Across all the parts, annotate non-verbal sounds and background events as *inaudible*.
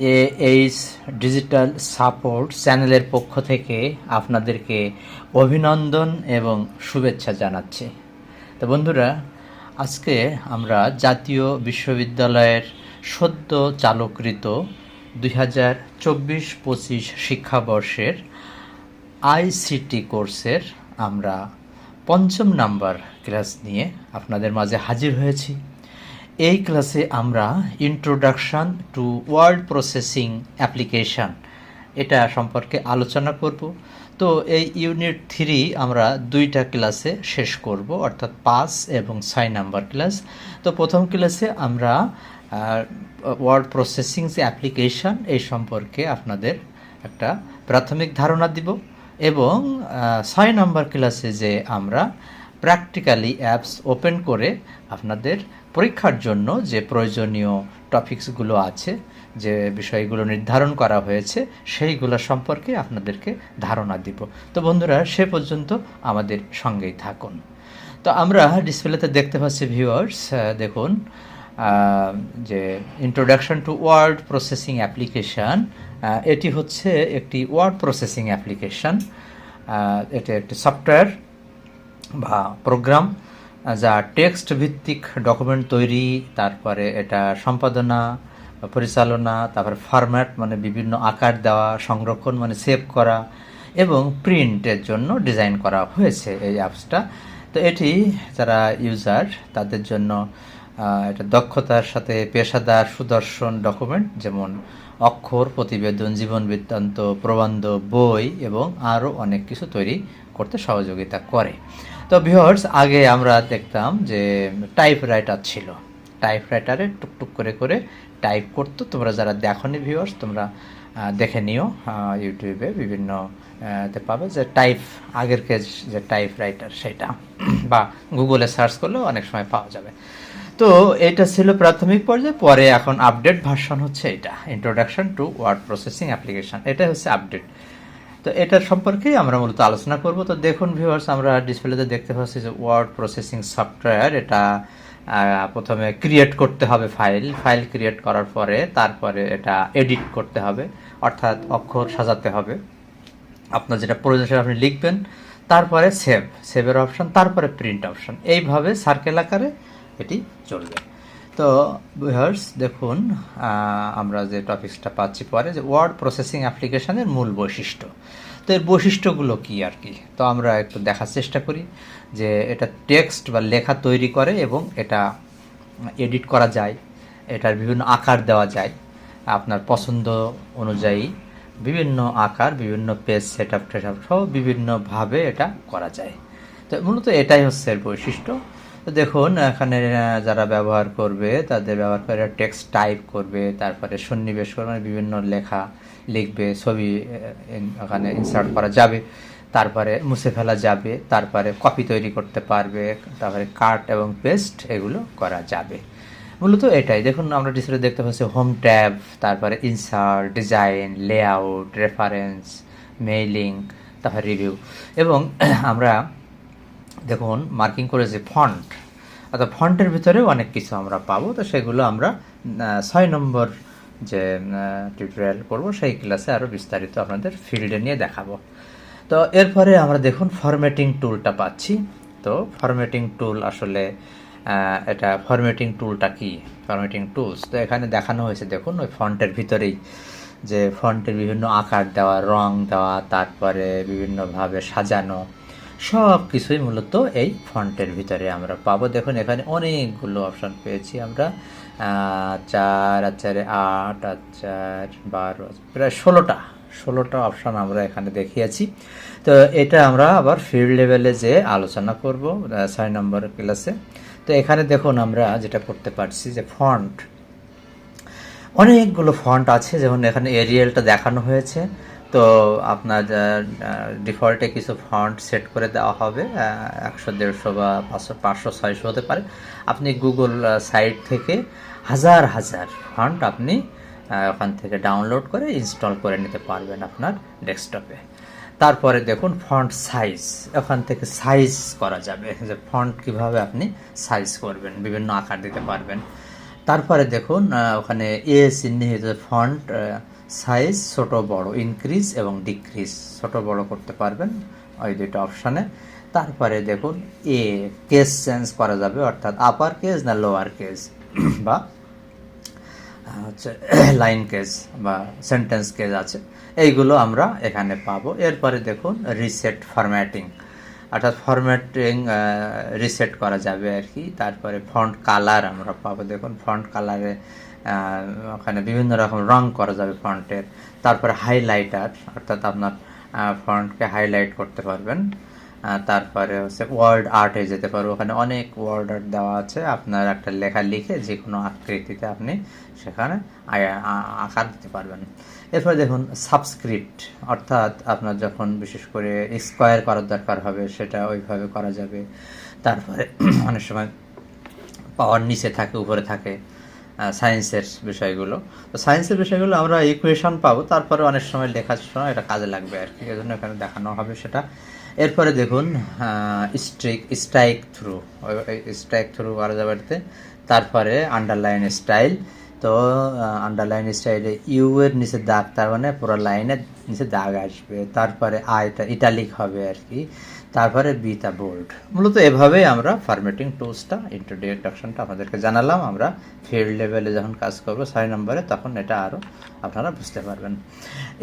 A H digital support চ্যানেলের পক্ষ থেকে আপনাদেরকে অভিনন্দন এবং শুভেচ্ছা জানাচ্ছি। তো বন্ধুরা, আজকে আমরা জাতীয় বিশ্ববিদ্যালয়ের সদ্য চালকৃত দুই হাজার চব্বিশ পঁচিশ শিক্ষাবর্ষের আইসিটি কোর্সের আমরা পঞ্চম নাম্বার ক্লাস নিয়ে আপনাদের মাঝে হাজির হয়েছি। এই ক্লাসে আমরা introduction to word processing application এটা সম্পর্কে আলোচনা করব। তো এই ইউনিট থ্রি আমরা দুইটা ক্লাসে শেষ করব, অর্থাৎ পাঁচ এবং ছয় নাম্বার ক্লাস। তো প্রথম ক্লাসে আমরা ওয়ার্ড প্রসেসিং যে অ্যাপ্লিকেশান এই সম্পর্কে আপনাদের একটা প্রাথমিক ধারণা দিব এবং ছয় নাম্বার ক্লাসে যে আমরা প্র্যাকটিক্যালি অ্যাপস ওপেন করে আপনাদের পরীক্ষার জন্য যে প্রয়োজনীয় টপিকসগুলো আছে, যে বিষয়গুলো নির্ধারণ করা হয়েছে, সেইগুলো সম্পর্কে আপনাদেরকে ধারণা দিব। তো বন্ধুরা, সে পর্যন্ত আমাদের সঙ্গেই থাকুন। তো আমরা ডিসপ্লেতে দেখতে পাচ্ছি, ভিউয়ার্স দেখুন যে introduction to word processing application এটি হচ্ছে একটি ওয়ার্ড প্রসেসিং অ্যাপ্লিকেশান এটা একটি সফটওয়্যার বা প্রোগ্রাম যা টেক্সট ভিত্তিক ডকুমেন্ট তৈরি, তারপরে এটা সম্পাদনা, পরিচালনা, তারপরে ফরম্যাট মানে বিভিন্ন আকার দেওয়া, সংরক্ষণ মানে সেভ করা এবং প্রিন্টের জন্য ডিজাইন করা হয়েছে এই অ্যাপসটা তো এটি যারা ইউজার তাদের জন্য এটা দক্ষতার সাথে পেশাদার সুদর্শন ডকুমেন্ট যেমন অক্ষর, প্রতিবেদন, জীবন বৃত্তান্ত, প্রবন্ধ, বই এবং আরও অনেক কিছু তৈরি করতে সহযোগিতা করে। তো ভিউয়ার্স, আগে আমরা দেখতাম যে টাইপ রাইটার ছিল। টাইপ রাইটারে টুকটুক করে করে টাইপ করতো। তোমরা যারা দেখো নি ভিউয়ার্স, তোমরা দেখে নিও। ইউটিউবে বিভিন্ন পাবে যে টাইপ আগের কেজ যে টাইপ রাইটার সেটা। বা গুগলে সার্চ করলেও অনেক সময় পাওয়া যাবে। তো এটা ছিল প্রাথমিক পর্যায়ে। পরে এখন আপডেট ভার্সন হচ্ছে এটা। Introduction to word processing application এটা হচ্ছে আপডেট তো এটার সম্পর্কেই আমরা মূলত আলোচনা করব। তো দেখুন ভিউয়ার্স আমরা ডিসপ্লেতে দেখতে পাচ্ছি যে ওয়ার্ড প্রসেসিং সফটওয়্যার এটা প্রথমে ক্রিয়েট করতে হবে ফাইল ফাইল ক্রিয়েট করার পরে তারপরে এটা এডিট করতে হবে, অর্থাৎ অক্ষর সাজাতে হবে। আপনার যেটা প্রয়োজন সেটা আপনি লিখবেন, তারপরে সেভ সেভের অপশন তারপরে প্রিন্ট অপশন এইভাবে সার্কেল আকারে এটি চলবে। তো ভিউয়ার্স দেখুন আমরা যে টপিকসটা পাচ্ছি পরে, যে ওয়ার্ড প্রসেসিং অ্যাপ্লিকেশনের মূল বৈশিষ্ট্য। তো এর বৈশিষ্ট্যগুলো কি আর কি? তো আমরা একটু দেখার চেষ্টা করি যে এটা টেক্সট বা লেখা তৈরি করে এবং এটা এডিট করা যায়, এটার বিভিন্ন আকার দেওয়া যায়, আপনার পছন্দ অনুযায়ী বিভিন্ন আকার, বিভিন্ন পেজ সেট আপ টেট সব বিভিন্নভাবে এটা করা যায়। তো মূলত এটাই হচ্ছে এর বৈশিষ্ট্য। তো দেখুন, এখানে যারা ব্যবহার করবে, তাদের ব্যবহার করে টেক্সট টাইপ করবে, তারপরে সন্নিবেশ করবে মানে বিভিন্ন লেখা লিখবে, ছবি ওখানে ইনসার্ট করা যাবে, তারপরে মুছে ফেলা যাবে, তারপরে কপি তৈরি করতে পারবে, তারপরে কাট এবং পেস্ট এগুলো করা যাবে। মূলত এটাই। দেখুন, আমরা ডিসপ্লে দেখতে পাচ্ছি হোম ট্যাব তারপরে insert design layout reference mailing তারপরে রিভিউ এবং *clears throat* আমরা দেখুন মার্কিং করেছে ফন্ট অর্থাৎ ফন্টের ভিতরেও অনেক কিছু আমরা পাবো। তো সেগুলো আমরা ছয় নম্বর যে টিউটোরিয়াল করব, সেই ক্লাসে আরও বিস্তারিত আপনাদের ফিল্ডে নিয়ে দেখাবো। তো এরপরে আমরা দেখুন ফরম্যাটিং টুলটা পাচ্ছি। তো ফরম্যাটিং টুল আসলে এটা ফরম্যাটিং টুলটা কি? ফরম্যাটিং টুলস তো এখানে দেখানো হয়েছে, দেখুন, ওই ফন্টের ভিতরেই যে ফন্টের বিভিন্ন আকার দেওয়া, রং দেওয়া, তারপরে বিভিন্নভাবে সাজানো সব কিছুই মূলত এই ফন্টের ভিতরে আমরা পাবো। দেখুন, এখানে অনেকগুলো অপশান পেয়েছি আমরা। চার, আর চারে আট, আর চার, বারো, প্রায় ষোলোটা ষোলোটা অপশান আমরা এখানে দেখিয়েছি। তো এটা আমরা আবার ফিল্ড লেভেলে যে আলোচনা করব ছয় নম্বর ক্লাসে তো এখানে দেখুন, আমরা যেটা করতে পারছি যে ফন্ট অনেকগুলো ফন্ট আছে। যেমন এখানে এরিয়ালটা দেখানো হয়েছে। তো আপনার ডিফল্টে কিছু ফন্ট সেট করে দেওয়া হবে একশো, দেড়শো বা পাঁচশো পাঁচশো, ছয়শো হতে পারে। আপনি গুগল সাইট থেকে হাজার হাজার ফন্ট আপনি ওখান থেকে ডাউনলোড করে ইনস্টল করে নিতে পারবেন আপনার ডেস্কটপে তারপরে দেখুন ফন্ট সাইজ ওখান থেকে সাইজ করা যাবে, যে ফন্ট কীভাবে আপনি সাইজ করবেন, বিভিন্ন আকার দিতে পারবেন। তারপরে দেখুন ওখানে এ চিহ্নিত ফন্ট সাইজ ছোট বড় ইনক্রিজ এবং ডিক্রিজ ছোট বড় করতে পারবেন ওই দুইটা অপশানে তারপরে দেখুন, এ কেস চেঞ্জ করা যাবে, অর্থাৎ আপার কেস না লোয়ার কেস *coughs* বা হচ্ছে *coughs* লাইন কেস বা সেন্টেন্স কেস আছে। এইগুলো আমরা এখানে পাবো। এরপরে দেখুন রিসেট ফরম্যাটিং অর্থাৎ ফরম্যাটিং রিসেট করা যাবে আর কি। তারপরে ফন্ট কালার আমরা পাবো। দেখুন ফন্ট কালারে ওখানে বিভিন্ন রকম রং করা যাবে ফ্রন্টের তারপরে হাইলাইটার অর্থাৎ আপনার ফ্রন্টকে হাইলাইট করতে পারবেন। তারপরে হচ্ছে ওয়ার্ড আর্টে যেতে পারব ওখানে অনেক ওয়ার্ড আর্ট দেওয়া আছে। আপনার একটা লেখা লিখে যে কোনো আকৃতিতে আপনি সেখানে আকার দিতে পারবেন। এরপরে দেখুন সাবস্ক্রিপ্ট অর্থাৎ আপনার যখন বিশেষ করে স্কোয়ার করার দরকার হবে, সেটা ওইভাবে করা যাবে। তারপরে *clears throat* অনেক সময় পাওয়ার নিচে থাকে, উপরে থাকে। সায়েন্সের বিষয়গুলো তো সায়েন্সের বিষয়গুলো আমরা ইকুয়েশন পাবো, তারপরে অনেক সময় লেখার সময় এটা কাজে লাগবে আর কি, এজন্য এখানে দেখানো হবে সেটা এরপরে দেখুন Streak strike through strike through আলাদা এটাতে। তারপরে আন্ডারলাইন স্টাইল তো আন্ডারলাইন স্টাইলে ইউ এর নিচে দাগ, তার মানে পুরো লাইনের নিচে দাগ আসবে। তারপরে আয়টা ইটালিক হবে আর কি। তারপরে বিটা বোল্ড মূলত এভাবেই আমরা ফরম্যাটিং টুলসটা ইন্ট্রোডাকশনটা আপনাদেরকে জানালাম। আমরা ফিল্ড লেভেলে যখন কাজ করব, ছয় নম্বরে, তখন এটা আরও আপনারা বুঝতে পারবেন।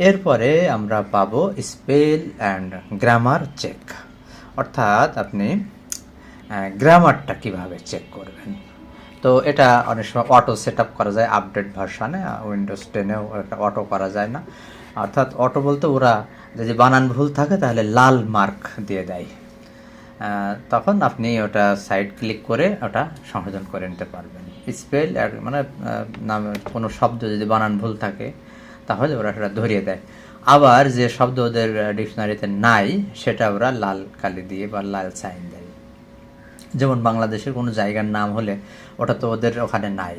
এরপরে আমরা পাবো স্পেল অ্যান্ড গ্রামার চেক অর্থাৎ আপনি গ্রামারটা কীভাবে চেক করবেন? তো এটা অনেক সময় অটো সেট করা যায় আপডেট ভার্সানে উইন্ডোজ টেনেও একটা অটো করা যায় না। অর্থাৎ অটো বলতে ওরা যদি বানান ভুল থাকে তাহলে লাল মার্ক দিয়ে দেয়। তখন আপনি ওটা সাইড ক্লিক করে ওটা সংশোধন করে নিতে পারবেন। স্পেল মানে নাম, কোনো শব্দ যদি বানান ভুল থাকে, তাহলে ওরা সেটা ধরিয়ে দেয়। আবার যে শব্দ ওদের ডিকশনারিতে নাই, সেটা ওরা লাল কালি দিয়ে বা লাল সাইন দেয় যেমন বাংলাদেশের কোনো জায়গার নাম হলে ওটা তো ওদের ওখানে নাই,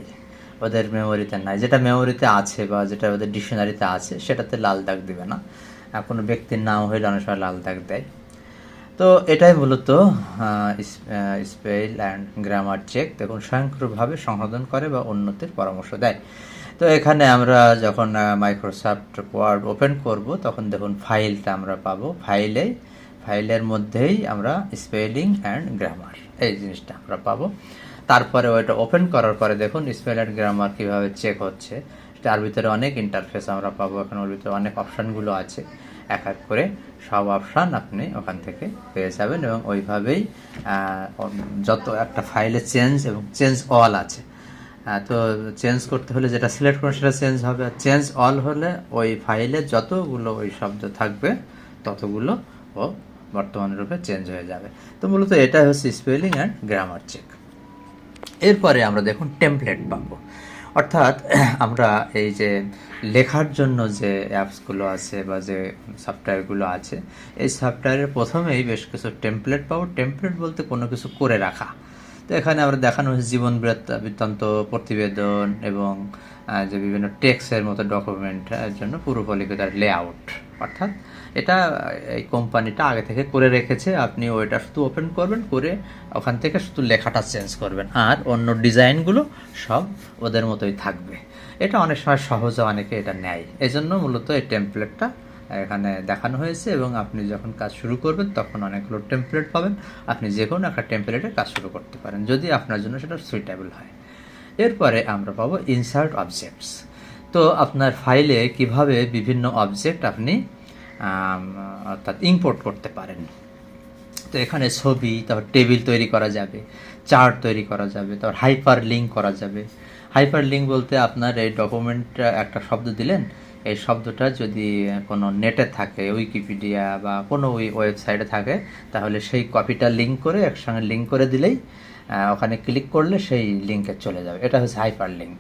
ওদের মেমোরিতে নাই। যেটা মেমোরিতে আছে বা যেটা ওদের ডিকশনারিতে আছে, সেটাতে লাল দাগ দিবে না। কোনো ব্যক্তির নাম হইলে অনেক সময় লাল দাগ দেয়। তো এটাই মূলত স্পেল অ্যান্ড গ্রামার চেক দেখুন, স্বয়ংক্রিয়ভাবে সংশোধন করে বা উন্নতির পরামর্শ দেয়। তো এখানে আমরা যখন মাইক্রোসফট ওয়ার্ড ওপেন করব, তখন দেখুন ফাইলটা আমরা পাবো। ফাইলে ফাইলের মধ্যেই আমরা স্পেলিং অ্যান্ড গ্রামার এই জিনিসটা আমরা পাবো। তারপরে ওইটা ওপেন করার পরে দেখুন স্পেল অ্যান্ড গ্রামার কীভাবে চেক হচ্ছে, তার ভিতরে অনেক ইন্টারফেস আমরা পাবো। এখন ওর ভিতরে অনেক অপশানগুলো আছে। এক এক করে সব অপশান আপনি ওখান থেকে পেয়ে যাবেন এবং ওইভাবেই যত একটা ফাইলে চেঞ্জ এবং চেঞ্জ অল আছে। তো চেঞ্জ করতে হলে যেটা সিলেক্ট করুন সেটা চেঞ্জ হবে। আর চেঞ্জ অল হলে ওই ফাইলে যতগুলো ওই শব্দ থাকবে, ততগুলো ও বর্তমান রূপে চেঞ্জ হয়ে যাবে। তো মূলত এটাই হচ্ছে স্পেলিং অ্যান্ড গ্রামার চেক এরপরে আমরা দেখুন টেমপ্লেট পাবো। অর্থাৎ *clears throat* আমরা এই যে লেখার জন্য যে অ্যাপসগুলো আছে বা যে সফটওয়্যারগুলো আছে, এই সফটওয়্যারের প্রথমেই বেশ কিছু টেমপ্লেট পাবো। টেমপ্লেট বলতে কোনো কিছু করে রাখা। তো এখানে আমরা দেখানো হয়েছে জীবন বৃত্ত- বৃত্তান্ত প্রতিবেদন এবং যে বিভিন্ন টেক্সের মতো ডকুমেন্টের জন্য পূর্বলিখিতার লেআউট অর্থাৎ এটা এই কোম্পানিটা আগে থেকে করে রেখেছে, আপনি ওইটা শুধু ওপেন করবেন, করে ওখান থেকে শুধু লেখাটা চেঞ্জ করবেন, আর অন্য ডিজাইনগুলো সব ওদের মতোই থাকবে। এটা অনেক সময় সহজে অনেকে এটা নেয়। এই জন্য মূলত এই টেমপ্লেটটা এখানে দেখানো হয়েছে, এবং আপনি যখন কাজ শুরু করবেন, তখন অনেকগুলো টেমপ্লেট পাবেন। আপনি যে কোনো একটা টেমপ্লেটে কাজ শুরু করতে পারেন, যদি আপনার জন্য সেটা সুইটেবল হয়। এরপরে আমরা পাবো ইনসার্ট অবজেক্টস তো আপনার ফাইলে কীভাবে বিভিন্ন অবজেক্ট আপনি অর্থাৎ ইম্পোর্ট করতে পারেন। তো এখানে ছবি, তারপর টেবিল তৈরি করা যাবে চার্ট তৈরি করা যাবে, তারপর হাইপার লিঙ্ক করা যাবে। হাইপার লিঙ্ক বলতে আপনার এই ডকুমেন্ট একটা শব্দ দিলেন, এই শব্দটা যদি কোনো নেটে থাকে উইকিপিডিয়া বা কোনো ওয়েবসাইটে থাকে, তাহলে সেই কপিটা লিঙ্ক করে একসঙ্গে লিঙ্ক করে দিলেই ওখানে ক্লিক করলে সেই লিঙ্কে চলে যাবে। এটা হচ্ছে হাইপার লিঙ্ক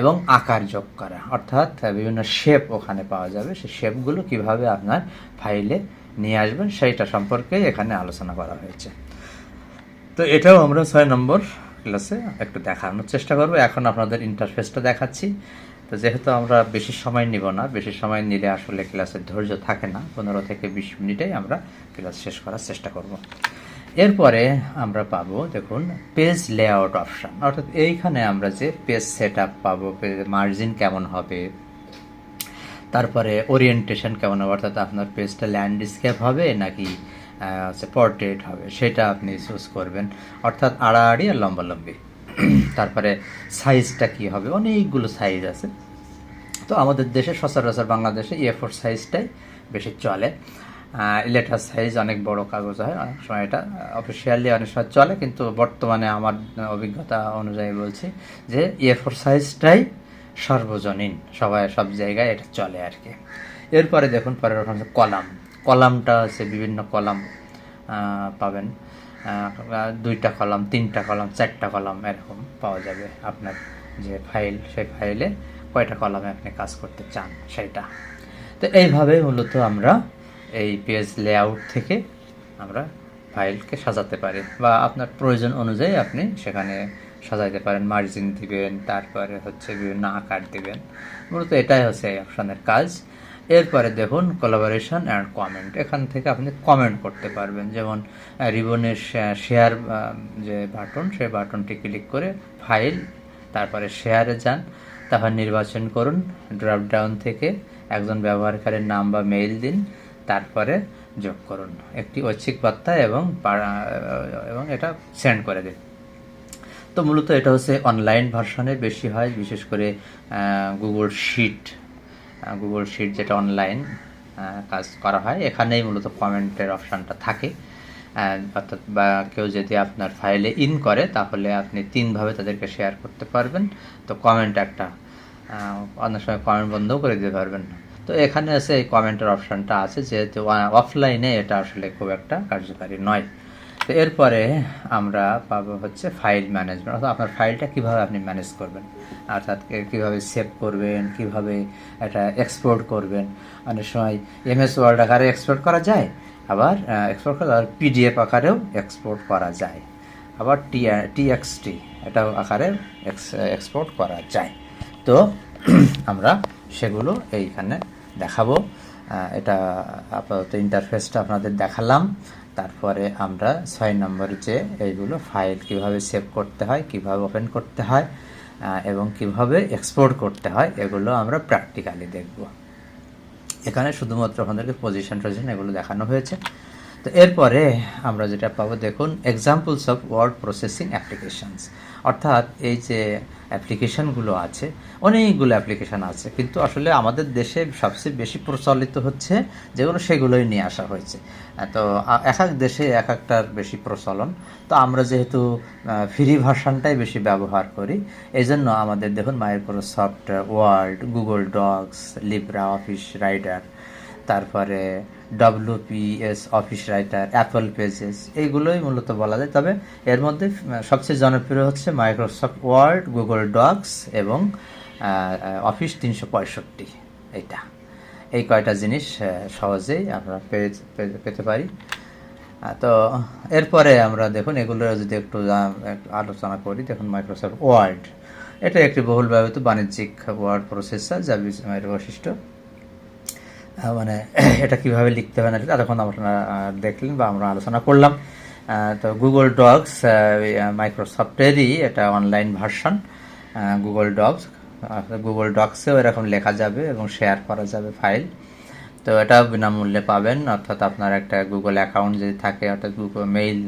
এবং আকার যোগ করা। অর্থাৎ বিভিন্ন শেপ ওখানে পাওয়া যাবে। সেই শেপগুলো কীভাবে আপনার ফাইলে নিয়ে আসবেন, সেইটা সম্পর্কে এখানে আলোচনা করা হয়েছে। তো এটাও আমরা ছয় নম্বর ক্লাসে একটু দেখানোর চেষ্টা করব। এখন আপনাদের ইন্টারফেসটা দেখাচ্ছি। তো যেহেতু আমরা বেশি সময় নিব না, বেশি সময় নিলে আসলে ক্লাসের ধৈর্য থাকে না। পনেরো থেকে বিশ মিনিটেই আমরা ক্লাস শেষ করার চেষ্টা করব। এরপরে আমরা পাবো, দেখুন পেজ লেআউট অপশন অর্থাৎ এইখানে আমরা যে পেজ সেট আপ পাবো মার্জিন কেমন হবে, তারপরে ওরিয়েন্টেশন কেমন হবে, অর্থাৎ আপনার পেজটা ল্যান্ডস্কেপ হবে নাকি হচ্ছে পোর্ট্রেট হবে, সেটা আপনি চুজ করবেন। অর্থাৎ আড়াআড়ি আর লম্বালম্বি। তারপরে সাইজটা কি হবে, অনেকগুলো সাইজ আছে। তো আমাদের দেশে, সচরাচর বাংলাদেশে এ ফোর সাইজটাই বেশি চলে। লেটার সাইজ অনেক বড় কাগজ হয়। অনেক সময় এটা অফিসিয়ালি অনেক সময় চলে, কিন্তু বর্তমানে আমার অভিজ্ঞতা অনুযায়ী বলছি যে এ ফোর সাইজটাই সর্বজনীন। সবাই, সব জায়গায় এটা চলে আর কি। এরপরে দেখুন, পরের ওখানে কলাম। কলামটা হচ্ছে বিভিন্ন কলাম পাবেন। দুইটা কলাম, তিনটা কলাম, চারটা কলাম এরকম পাওয়া যাবে আপনার যে ফাইল সেই ফাইলে কয়টা কলামে আপনি কাজ করতে চান সেটা তো এইভাবে মূলত আমরা এই পেজ লেআউট থেকে আমরা ফাইলকে সাজাতে পারি বা আপনার প্রয়োজন অনুযায়ী আপনি সেখানে সাজাইতে পারেন মার্জিন দিবেন, তারপরে হচ্ছে বিভিন্ন আকার দিবেন। মূলত এটাই হচ্ছে এই অপশনের কাজ। এরপরে দেখুন কোলাবোরেশন অ্যান্ড কমেন্ট এখান থেকে আপনি কমেন্ট করতে পারবেন। যেমন রিবনের শেয়ার যে বাটন সেই বাটনটি ক্লিক করে ফাইল তারপরে শেয়ারে যান। তারপর নির্বাচন করুন। ড্রপ ডাউন থেকে একজন ব্যবহারকারীর নাম বা মেইল দিন। তারপরে যোগ করুন। একটি ঐচ্ছিক বার্তা এবং এবং এটা সেন্ড করে দিন। তো মূলত এটা হচ্ছে অনলাইন ভার্সনে বেশি হয়, বিশেষ করে গুগল শিট গুগল শিট যেটা অনলাইন কাজ করা হয়। এখানেই মূলত কমেন্টের অপশানটা থাকে। অর্থাৎ বা কেউ যদি আপনার ফাইলে ইন করে, তাহলে আপনি তিনভাবে তাদেরকে শেয়ার করতে পারবেন। তো কমেন্ট একটা অনেক সময় কমেন্ট বন্ধও করে দিতে পারবেন। তো এখানে আছে এই কমেন্টের অপশানটা আছে, যেহেতু অফলাইনে এটা আসলে খুব একটা কার্যকারী নয়। তো এরপরে আমরা পাবো হচ্ছে ফাইল ম্যানেজমেন্ট, অর্থাৎ আপনার ফাইলটা কীভাবে আপনি ম্যানেজ করবেন, অর্থাৎ কীভাবে সেভ করবেন, কীভাবে এটা এক্সপোর্ট করবেন। অনেক সময় এমএস ওয়ার্ড আকারে এক্সপোর্ট করা যায়, আবার এক্সপোর্ট করা আর পিডিএফ আকারেও এক্সপোর্ট করা যায়। আবার টি টিএক্সটি, এটাও আকারে এক্সপোর্ট করা যায়। তো আমরা সেগুলো এইখানে দেখাবো। এটা আপাতত ইন্টারফেসটা আপনাদের দেখালাম। তারপরে আমরা ছয় নম্বর যে এইগুলো ফাইল কীভাবে সেভ করতে হয়, কীভাবে ওপেন করতে হয় এবং কীভাবে এক্সপোর্ট করতে হয়, এগুলো আমরা প্র্যাকটিক্যালি দেখব। এখানে শুধুমাত্র আপনাদেরকে পজিশন টজিশন এগুলো দেখানো হয়েছে। তো এরপরে আমরা যেটা পাবো, দেখুন examples of word processing applications অর্থাৎ এই যে অ্যাপ্লিকেশনগুলো আছে, অনেকগুলো অ্যাপ্লিকেশন আছে, কিন্তু আসলে আমাদের দেশে সবচেয়ে বেশি প্রচলিত হচ্ছে যেগুলো সেগুলোই নিয়ে আসা হয়েছে। তো এক এক দেশে এক একটার বেশি প্রচলন। তো আমরা যেহেতু ফ্রি ভার্সানটাই বেশি ব্যবহার করি এই জন্য আমাদের, দেখুন Microsoft Word Google Docs Libre Office writer তারপরে WPS Office Writer Apple Pages এইগুলোই মূলত বলা যায়। তবে এর মধ্যে সবচেয়ে জনপ্রিয় হচ্ছে মাইক্রোসফট ওয়ার্ড গুগল ডক্স এবং অফিস তিনশো পঁয়ষট্টি। এইটা। এই কয়টা জিনিস সহজেই আমরা পেয়ে- পেতে পারি। তো এরপরে আমরা দেখুন, এগুলো যদি একটু আলোচনা করি, দেখুন মাইক্রোসফট ওয়ার্ড এটা একটি বহুল ব্যবহৃত বাণিজ্যিক ওয়ার্ড প্রসেসর যা বৈশিষ্ট্য মানে *clears throat* এটা কীভাবে লিখতে হয় না এতক্ষণ আপনারা দেখলেন বা আমরা আলোচনা করলাম। তো গুগল ডগস মাইক্রোসফটেরই এটা online version Google Docs Google ডক্সেও এরকম লেখা যাবে এবং শেয়ার করা যাবে ফাইল তো এটা বিনামূল্যে পাবেন, অর্থাৎ আপনার একটা গুগল অ্যাকাউন্ট যদি থাকে, অর্থাৎ গুগল মেইল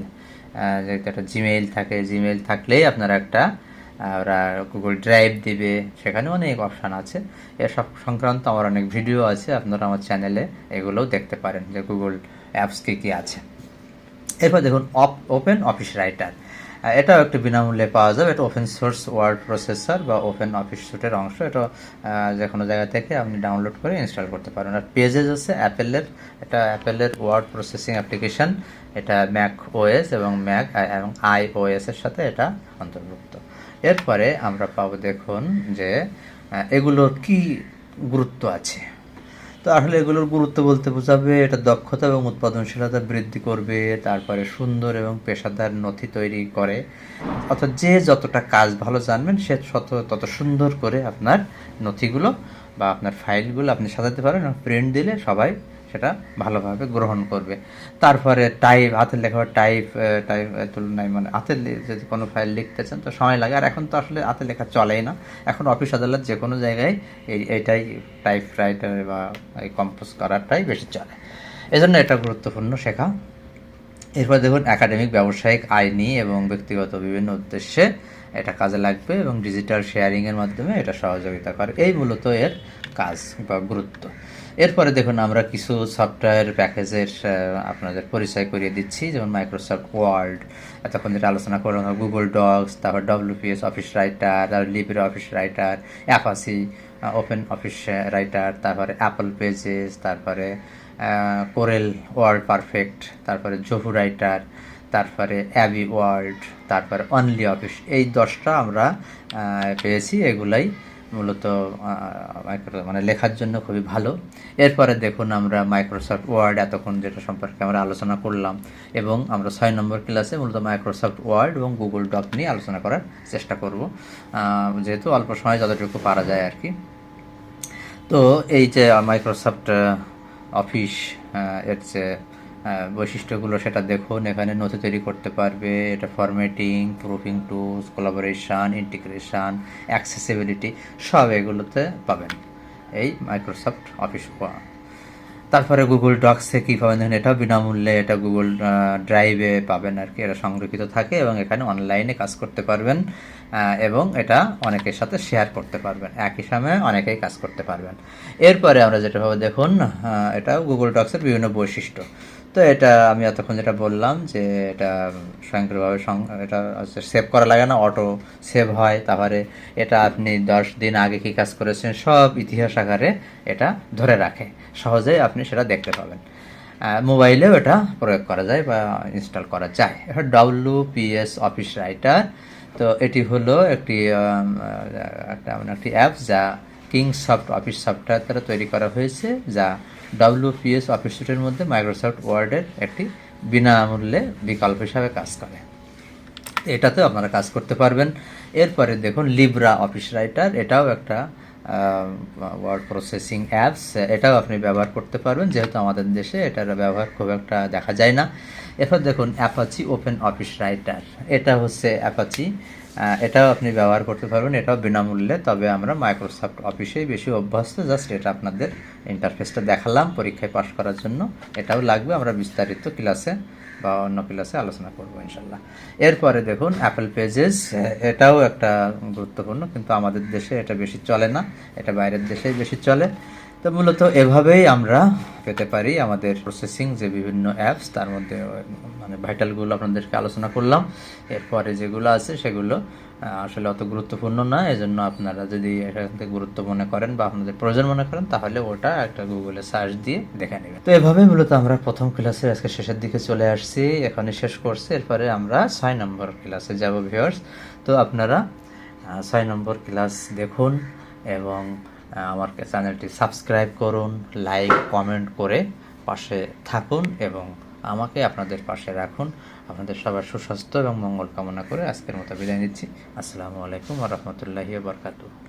একটা জিমেইল থাকে জিমেইল থাকলেই আপনার একটা ওরা গুগল ড্রাইভ দিবে, সেখানে অনেক অপশান আছে। এসব সংক্রান্ত আমার অনেক ভিডিও আছে, আপনারা আমার চ্যানেলে এগুলোও দেখতে পারেন যে গুগল অ্যাপস কী কী আছে। এরপর দেখুন অপ ওপেন অফিস রাইটার এটাও একটু বিনামূল্যে পাওয়া যাবে। এটা ওপেন সোর্স ওয়ার্ড প্রসেসর বা ওপেন অফিস সুটের অংশ। এটা যে কোনো জায়গা থেকে আপনি ডাউনলোড করে ইনস্টল করতে পারেন। আর পেজেস আছে অ্যাপেলের এটা অ্যাপেলের ওয়ার্ড প্রসেসিং অ্যাপ্লিকেশন এটা ম্যাক ওএস এবং ম্যাক এবং আই ওএস এর সাথে এটা অন্তর্ভুক্ত। এরপরে আমরা পাবো দেখুন যে এগুলোর কি গুরুত্ব আছে। তো আসলে এগুলোর গুরুত্ব বলতে বোঝাবে এটা দক্ষতা এবং উৎপাদনশীলতা বৃদ্ধি করবে, তারপরে সুন্দর এবং পেশাদার নথি তৈরি করে। অর্থাৎ যে যতটা কাজ ভালো জানবেন, সে তত তত সুন্দর করে আপনার নথিগুলো বা আপনার ফাইলগুলো আপনি সাজাতে পারেন প্রিন্ট দিলে সবাই সেটা ভালোভাবে গ্রহণ করবে। তারপরে টাইপ হাতের লেখা টাইপ টাইপ তুলনায় মানে হাতের যদি কোনো ফাইল লিখতে চান, তো সময় লাগে। আর এখন তো আসলে হাতের লেখা চলেই না। এখন অফিস আদালত যে কোনো জায়গায় এই, এটাই টাইপ রাইটার বা এই কম্পোজ করাটাই বেশি চলে। এজন্য এটা গুরুত্বপূর্ণ শেখা। এরপর দেখুন একাডেমিক ব্যবসায়িক আইনি এবং ব্যক্তিগত বিভিন্ন উদ্দেশ্যে এটা কাজে লাগবে এবং ডিজিটাল শেয়ারিংয়ের মাধ্যমে এটা সহযোগিতা করে। এই মূলত এর কাজ বা গুরুত্ব। এরপরে দেখুন, আমরা কিছু সফটওয়্যার প্যাকেজের আপনাদের পরিচয় করিয়ে দিচ্ছি। যেমন মাইক্রোসফট ওয়ার্ড এতক্ষণ যেটা আলোচনা করলাম গুগল ডক্স তারপর ডব্লিউপিএস অফিস রাইটার তারপর Libre Office Writer Apache Open Office Writer তারপরে অ্যাপল পেজেস তারপরে কোরেল ওয়ার্ল্ড পারফেক্ট তারপরে জহু রাইটার তারপরে অ্যাবি ওয়ার্ল্ড তারপরে অনলি অফিস এই দশটা আমরা পেয়েছি, এগুলাই মূলত মানে লেখার জন্য খুবই ভালো। এরপরে দেখুন আমরা মাইক্রোসফট ওয়ার্ড এতক্ষণ যেটা সম্পর্কে আমরা আলোচনা করলাম এবং আমরা ছয় নম্বর ক্লাসে মূলত মাইক্রোসফট ওয়ার্ড এবং গুগল ডক নিয়ে আলোচনা করার চেষ্টা করব। যেহেতু অল্প সময় যতটুকু পারা যায় আর কি। তো এই যে মাইক্রোসফট অফিস এর যে বৈশিষ্ট্যগুলো সেটা দেখুন এখানে নথি তৈরি করতে পারবে এটা formatting proofing tools collaboration integration accessibility সব এগুলোতে পাবেন এই মাইক্রোসফট অফিস তারপরে গুগল ডক্সে কী পাবেন দেখেন এটাও বিনামূল্যে এটা গুগল ড্রাইভে পাবেন আর কি এটা সংরক্ষিত থাকে এবং এখানে অনলাইনে কাজ করতে পারবেন এবং এটা অনেকের সাথে শেয়ার করতে পারবেন একই সময়ে অনেকেই কাজ করতে পারবেন। এরপরে আমরা যেটা ভাবে দেখুন আহ, এটা গুগল ডক্সের বিভিন্ন বৈশিষ্ট্য। তো এটা আমি এতক্ষণ যেটা বললাম যে এটা স্বয়ংক্রিয়ভাবে এটা সেভ করা লাগে না অটো সেভ হয়। তারপরে এটা আপনি দশ দিন আগে কি কাজ করেছেন, সব ইতিহাস আকারে এটা ধরে রাখে। সহজেই আপনি সেটা দেখতে পাবেন। মোবাইলেও এটা প্রয়োগ করা যায় বা ইনস্টল করা যায়। এটা ডাব্লু পিএস অফিস রাইটার তো এটি হলো একটি একটা মানে একটি অ্যাপ যা কিং সফট অফিস সফটওয়্যার দ্বারা তৈরি করা হয়েছে, যা ডাব্লিউপিএস অফিস সুটের মধ্যে মাইক্রোসফট ওয়ার্ডের একটি বিনামূল্যে বিকল্প হিসাবে কাজ করে। এটাতেও আপনারা কাজ করতে পারবেন। এরপরে দেখুন লিব্রা অফিস রাইটার এটাও একটা ওয়ার্ড প্রসেসিং অ্যাপস এটাও আপনি ব্যবহার করতে পারবেন। যেহেতু আমাদের দেশে এটার ব্যবহার খুব একটা দেখা যায় না। এরপর দেখুন অ্যাপাচি ওপেন অফিস রাইটার এটা হচ্ছে অ্যাপাচি এটাও আপনি ব্যবহার করতে পারবেন, এটাও বিনামূল্যে। তবে আমরা মাইক্রোসফট অফিসেই বেশি অভ্যস্ত, জাস্ট এটা আপনাদের ইন্টারফেসটা দেখালাম, পরীক্ষায় পাশ করার জন্য। এটাও লাগবে, আমরা বিস্তারিত ক্লাসে বা অন্য ক্লাসে আলোচনা করব ইনশাল্লাহ এরপরে দেখুন অ্যাপেল পেজেস এটাও একটা গুরুত্বপূর্ণ, কিন্তু আমাদের দেশে এটা বেশি চলে না, এটা বাইরের দেশেই বেশি চলে। তো মূলত এভাবেই আমরা পেতে পারি আমাদের প্রসেসিং যে বিভিন্ন অ্যাপস তার মধ্যে মানে ভাইটালগুলো আপনাদেরকে আলোচনা করলাম। এরপরে যেগুলো আছে সেগুলো আসলে অত গুরুত্বপূর্ণ না। এজন্য আপনারা যদি এখান থেকে গুরুত্ব মনে করেন বা আপনাদের প্রয়োজন মনে করেন, তাহলে ওটা একটা গুগলে সার্চ দিয়ে দেখে নেবেন। তো এভাবে মূলত আমরা প্রথম ক্লাসের আজকে শেষের দিকে চলে আসছি। এখানে শেষ করছি। এরপরে আমরা ছয় নম্বর ক্লাসে যাব ভিউয়ার্স তো আপনারা ছয় নম্বর ক্লাস দেখুন এবং আমার চ্যানেলটি সাবস্ক্রাইব করুন, লাইক, কমেন্ট করে পাশে থাকুন এবং আমাকে আপনাদের পাশে রাখুন। আপনাদের সবার সুস্বাস্থ্য এবং মঙ্গল কামনা করে আজকের মতো বিদায় নিচ্ছি। আসসালামু আলাইকুম রহমতুল্লাহি বরকাতু